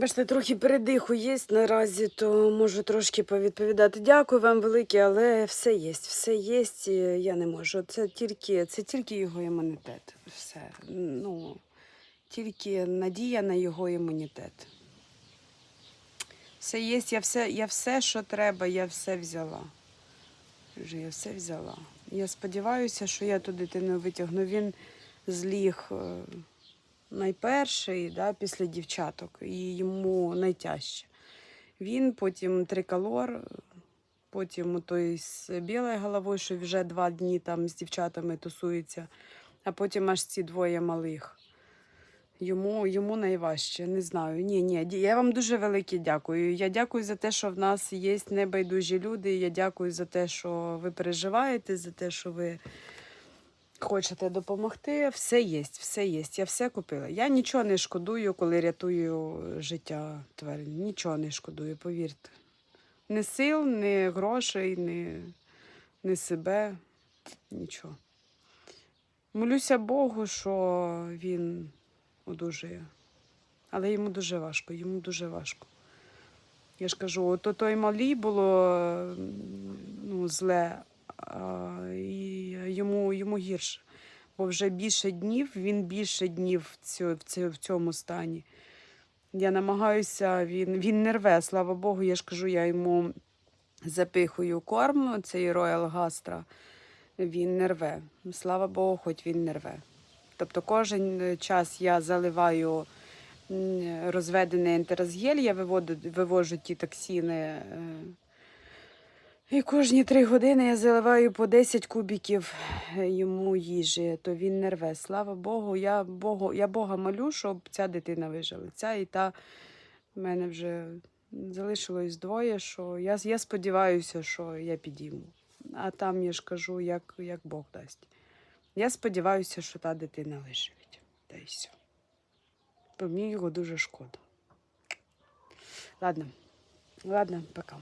Бачите, трохи передиху є наразі, то можу трошки повідповідати. Дякую вам велике, але все є, все є, я не можу. Це тільки, це тільки його імунітет. Все. Ну, тільки надія на його імунітет. Все є, я все, я все, що треба, я все взяла. Я все взяла. Я сподіваюся, що я ту дитину витягну. Він зліг е, найперший да, після дівчаток, і йому найтяжче. Він, потім триколор, потім той з білою головою, що вже два дні там з дівчатами тусується, а потім аж ці двоє малих. Йому, йому найважче, не знаю. Ні, ні, я вам дуже велике дякую. Я дякую за те, що в нас є небайдужі люди. Я дякую за те, що ви переживаєте, за те, що ви хочете допомогти. Все є, все є. Я все купила. Я нічого не шкодую, коли рятую життя тварин. Нічого не шкодую, повірте. Ні сил, ні грошей, ні, ні себе, нічого. Молюся Богу, що він одужує. Але йому дуже важко, йому дуже важко. Я ж кажу, от той малій було ну, зле, а, йому, йому гірше. Бо вже більше днів, він більше днів в, цьо, в, цьо- в цьому стані. Я намагаюся, він, він не рве, слава Богу, я ж кажу, я йому запихую корм, цей Royal Gastro, він не рве. Слава Богу, хоч він не рве. Тобто кожен е, час я заливаю розведений ентерозгель, я вивожу ті токсини. І кожні три години я заливаю по 10 кубіків йому їжі, то він не рве. Слава Богу, я, Богу, я Бога молю, щоб ця дитина вижила. Ця і та в мене вже залишилось двоє, що я, я сподіваюся, що я підійму. А там я ж кажу, як, як Бог дасть. Я сподіваюся, що та дитина виживе. Та й все. Бо мені його дуже шкода. Ладно, ладно, пока.